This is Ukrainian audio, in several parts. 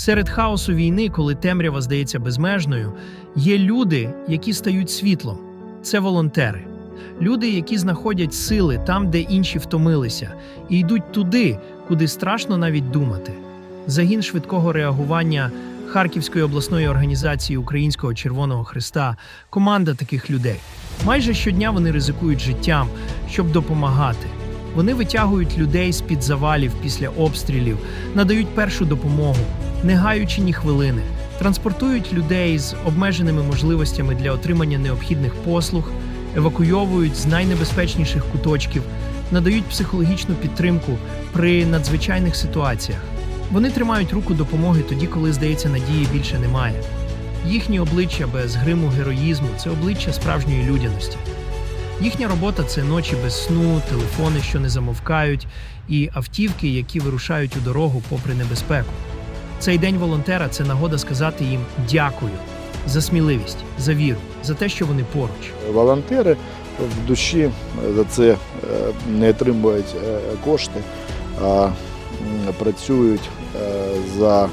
Серед хаосу війни, коли темрява здається безмежною, є люди, які стають світлом. Це волонтери. Люди, які знаходять сили там, де інші втомилися, і йдуть туди, куди страшно навіть думати. Загін швидкого реагування Харківської обласної організації Українського Червоного Христа команда таких людей. Майже щодня вони ризикують життям, щоб допомагати. Вони витягують людей з під завалів після обстрілів, надають першу допомогу, не гаючи ні хвилини, транспортують людей з обмеженими можливостями для отримання необхідних послуг, евакуйовують з найнебезпечніших куточків, надають психологічну підтримку при надзвичайних ситуаціях. Вони тримають руку допомоги тоді, коли здається, надії більше немає. Їхні обличчя без гриму героїзму це обличчя справжньої людяності. Їхня робота це ночі без сну, телефони, що не замовкають, і автівки, які вирушають у дорогу попри небезпеку. Цей день волонтера це нагода сказати їм дякую за сміливість, за віру, за те, що вони поруч. Волонтери в душі за це е, не отримують е, кошти, а працюють е, за е,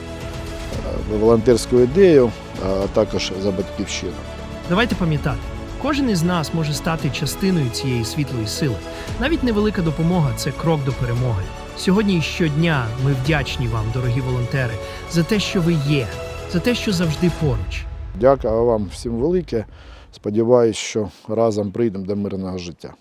волонтерську ідею, а також за батьківщину. Давайте пам'ятати, кожен із нас може стати частиною цієї світлої сили. Навіть невелика допомога це крок до перемоги. Сьогодні і щодня ми вдячні вам, дорогі волонтери, за те, що ви є, за те, що завжди поруч. Дякую вам всім велике. Сподіваюсь, що разом прийдемо до мирного життя.